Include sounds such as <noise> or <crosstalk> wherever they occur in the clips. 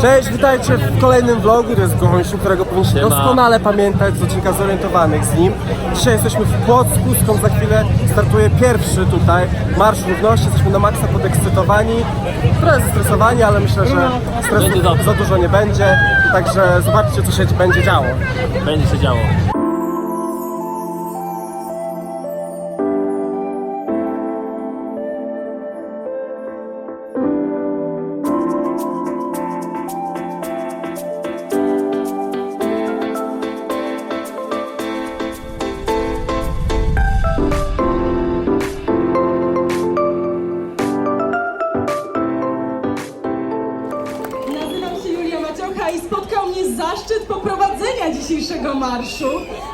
Cześć, witajcie w kolejnym vlogu, to jest gościu, którego powinniście doskonale pamiętać z odcinka zorientowanych z nim. Dzisiaj jesteśmy w Płocku, skąd za chwilę startuje pierwszy tutaj Marsz Równości. Jesteśmy na maksa podekscytowani, trochę zestresowani, ale myślę, że stresu Będzie dobrze. za dużo nie będzie. Także zobaczcie, co się będzie działo. Będzie się działo. I spotkał mnie zaszczyt poprowadzenia dzisiejszego marszu,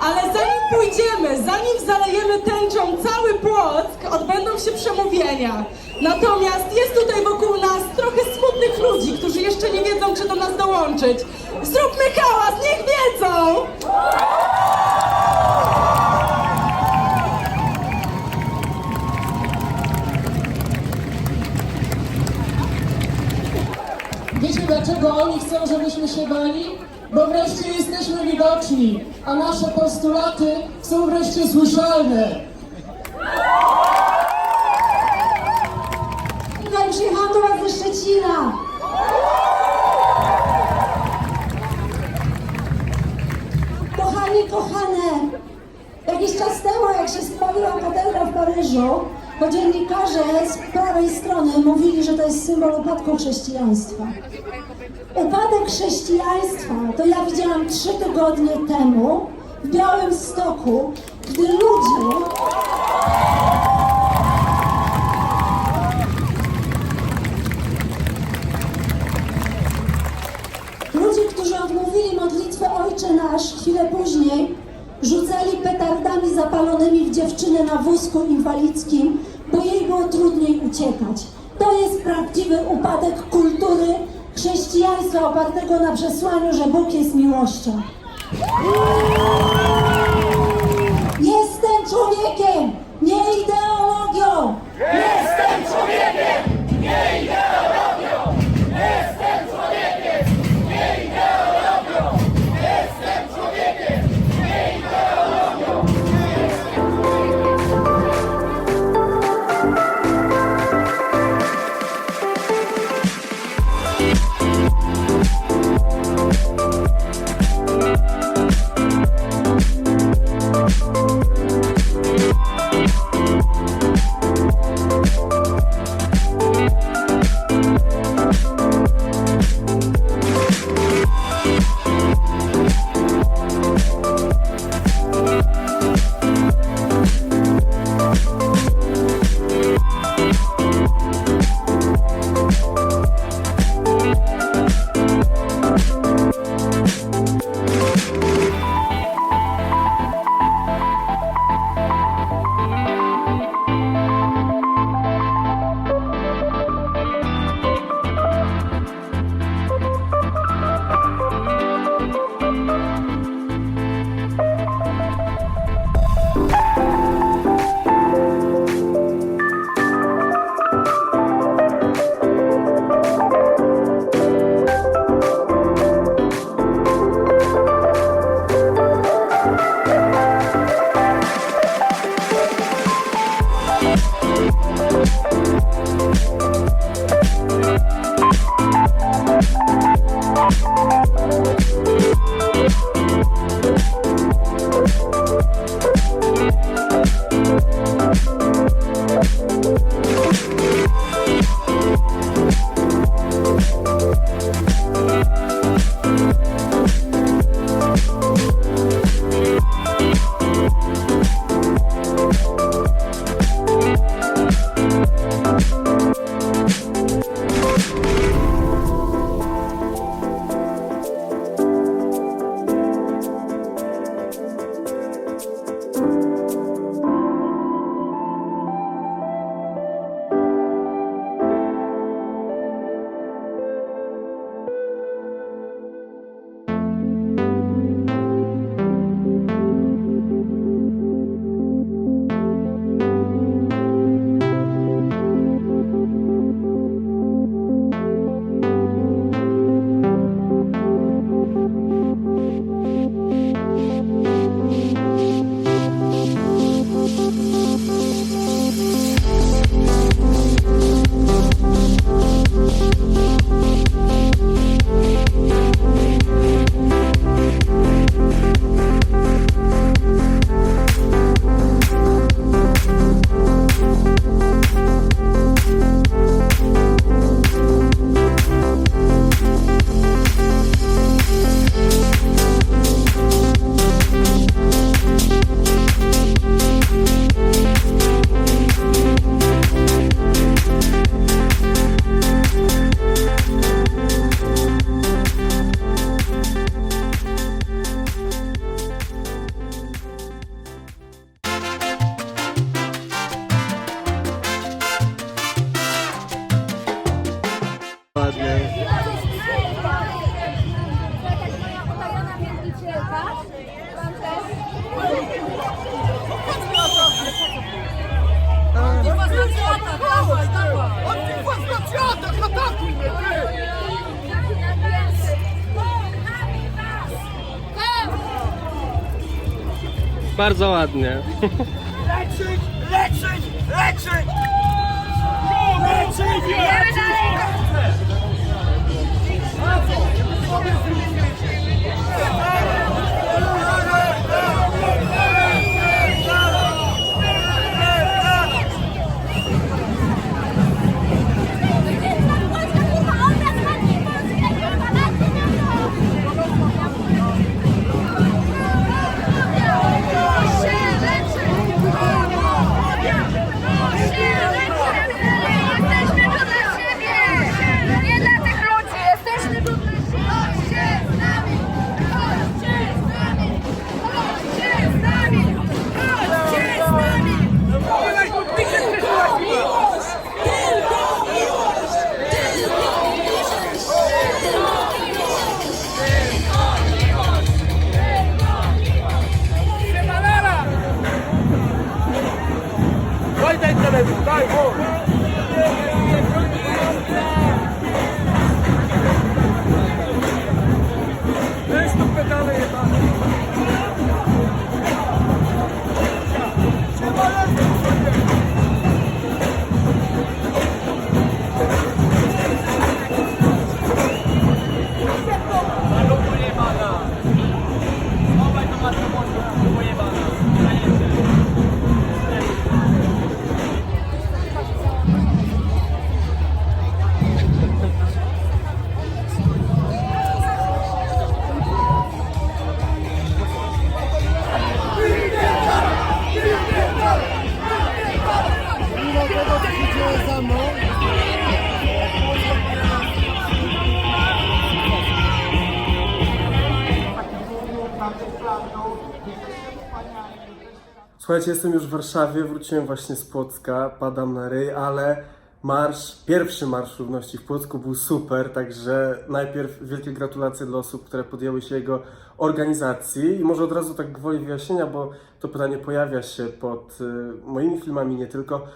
ale zanim pójdziemy, zanim zalejemy tęczą cały Płock, odbędą się przemówienia. Natomiast jest tutaj wokół nas trochę smutnych ludzi, którzy jeszcze nie wiedzą, czy do nas dołączyć. Zróbmy hałas, niech wiedzą! Dlaczego oni chcą, żebyśmy się bali? Bo wreszcie jesteśmy widoczni, a nasze postulaty są wreszcie słyszalne. Tutaj przyjechałam do Was ze Szczecina. Kochani, kochane, jakiś czas temu, jak się spaliła katedra w Paryżu, to dziennikarze z prawej strony mówili, że to jest symbol upadku chrześcijaństwa. Upadek chrześcijaństwa to ja widziałam trzy tygodnie temu w Białym Stoku, gdy ludzie Ojcze Nasz chwilę później, rzucali petardami zapalonymi w dziewczynę na wózku inwalidzkim, bo jej było trudniej uciekać. To jest prawdziwy upadek kultury chrześcijaństwa opartego na przesłaniu, że Bóg jest miłością. Bye. Bardzo ładnie. Leczyć, leczyć, leczyć! Leczyć, leczyć! Słuchajcie, jestem już w Warszawie, wróciłem właśnie z Płocka, padam na ryj, ale marsz, pierwszy Marsz Równości w Płocku był super, także najpierw wielkie gratulacje dla osób, które podjęły się jego organizacji i może od razu tak gwoli wyjaśnienia, bo to pytanie pojawia się pod y, moimi filmami, nie tylko.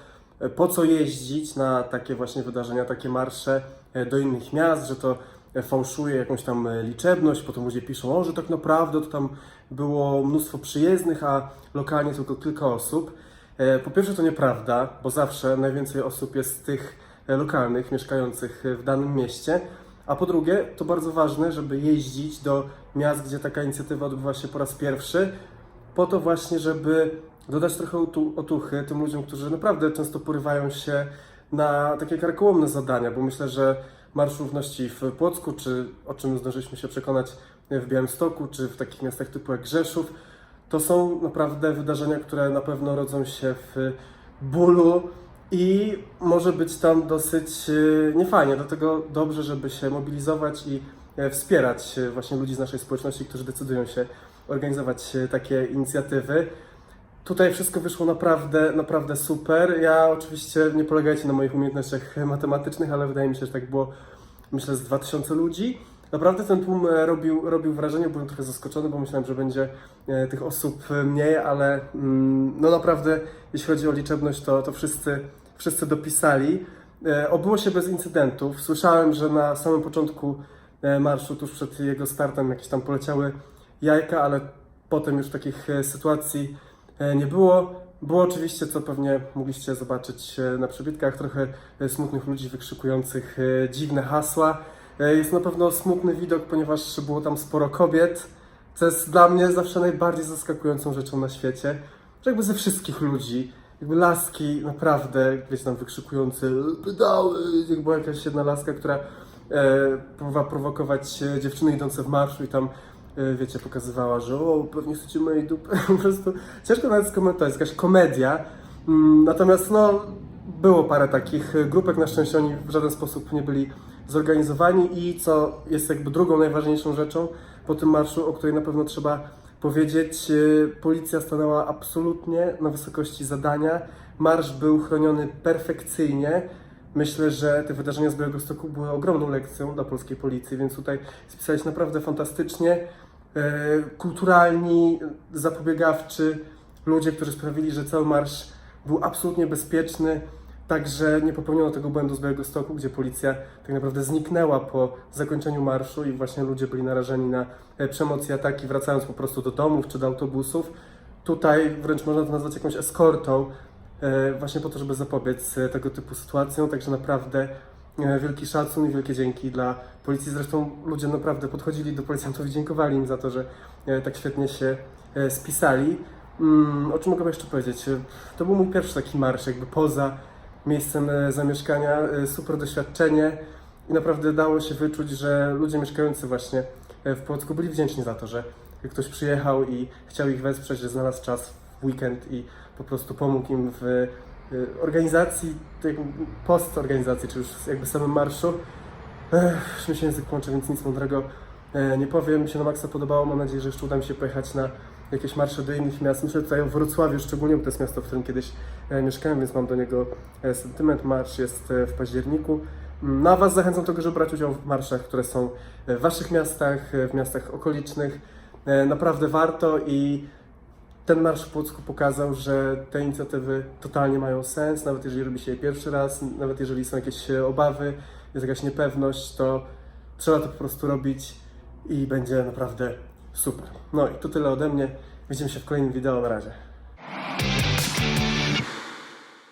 E, Po co jeździć na takie właśnie wydarzenia, takie marsze e, do innych miast, że to fałszuje jakąś tam e, liczebność, potem ludzie piszą, o, że tak naprawdę to tam było mnóstwo przyjezdnych, a lokalnie tylko kilka osób. E, Po pierwsze to nieprawda, bo zawsze najwięcej osób jest tych e, lokalnych, mieszkających w danym mieście. A po drugie, to bardzo ważne, żeby jeździć do miast, gdzie taka inicjatywa odbywa się po raz pierwszy, po to właśnie, żeby dodać trochę otu- otuchy tym ludziom, którzy naprawdę często porywają się na takie karkołomne zadania, bo myślę, że Marsz Równości w Płocku, czy o czym zdążyliśmy się przekonać w Białymstoku, czy w takich miastach typu jak Rzeszów, to są naprawdę wydarzenia, które na pewno rodzą się w bólu i może być tam dosyć e, niefajnie. Dlatego dobrze, żeby się mobilizować i e, wspierać e, właśnie ludzi z naszej społeczności, którzy decydują się organizować takie inicjatywy. Tutaj wszystko wyszło naprawdę, naprawdę super. Ja oczywiście nie polegajcie na moich umiejętnościach matematycznych, ale wydaje mi się, że tak było, myślę, z 2000 ludzi. Naprawdę ten tłum e, robił, robił wrażenie, byłem trochę zaskoczony, bo myślałem, że będzie e, tych osób e, mniej, ale mm, no naprawdę, jeśli chodzi o liczebność, to, to wszyscy, wszyscy dopisali. Obyło się bez incydentów. Słyszałem, że na samym początku marszu, tuż przed jego startem, jakieś tam poleciały jajka, ale potem już takich sytuacji nie było. Było oczywiście, co pewnie mogliście zobaczyć e, na przybitkach, trochę e, smutnych ludzi wykrzykujących e, dziwne hasła. E, Jest na pewno smutny widok, ponieważ było tam sporo kobiet, co jest dla mnie zawsze najbardziej zaskakującą rzeczą na świecie, że jakby ze wszystkich ludzi, jakby laski naprawdę, wiecie, tam wykrzykujące "E, pedały, jak była jakaś jedna laska, która e, próbowała prowokować e, dziewczyny idące w marszu i tam e, wiecie, pokazywała, że o, pewnie chcecie mojej dupy, <laughs> po prostu ciężko nawet skomentować, jakaś komedia, Mm, natomiast no, było parę takich e, grupek, na szczęście oni w żaden sposób nie byli zorganizowani i co jest jakby drugą najważniejszą rzeczą po tym marszu, o której na pewno trzeba powiedzieć, e, policja stanęła absolutnie na wysokości zadania, marsz był chroniony perfekcyjnie, Myślę, że te wydarzenia z Białegostoku były ogromną lekcją dla polskiej policji, więc tutaj spisali się naprawdę fantastycznie. E, Kulturalni, zapobiegawczy ludzie, którzy sprawili, że cały marsz był absolutnie bezpieczny. Także nie popełniono tego błędu z Białegostoku, gdzie policja tak naprawdę zniknęła po zakończeniu marszu i właśnie ludzie byli narażeni na e, przemoc i ataki, wracając po prostu do domów czy do autobusów. tutaj wręcz można to nazwać jakąś eskortą, właśnie po to, żeby zapobiec e, tego typu sytuacjom. Także naprawdę e, wielki szacun i wielkie dzięki dla policji. Zresztą ludzie naprawdę podchodzili do policjantów i dziękowali im za to, że e, tak świetnie się e, spisali. Mm, o czym mogę jeszcze powiedzieć? E, To był mój pierwszy taki marsz, jakby poza miejscem e, zamieszkania. E, Super doświadczenie i naprawdę dało się wyczuć, że ludzie mieszkający właśnie e, w Płocku byli wdzięczni za to, że ktoś przyjechał i chciał ich wesprzeć, że znalazł czas w weekend i po prostu pomógł im w e, organizacji, tej post-organizacji, czy już jakby samym marszu. Ech, mi się język kończy, więc nic mądrego e, nie powiem. Mi się na maksa podobało. Mam nadzieję, że jeszcze uda mi się pojechać na jakieś marsze do innych miast. Myślę tutaj o Wrocławiu szczególnie, bo to jest miasto, w którym kiedyś e, mieszkałem, więc mam do niego e, sentyment. Marsz jest w październiku. Mm, No a Was zachęcam do tego, żeby brać udział w marszach, które są w Waszych miastach, w miastach okolicznych. Naprawdę warto i ten marsz w Płocku pokazał, że te inicjatywy totalnie mają sens, nawet jeżeli robi się je pierwszy raz, nawet jeżeli są jakieś e, obawy, jest jakaś niepewność, to trzeba to po prostu robić i będzie naprawdę super. No i to tyle ode mnie. Widzimy się w kolejnym wideo. Na razie.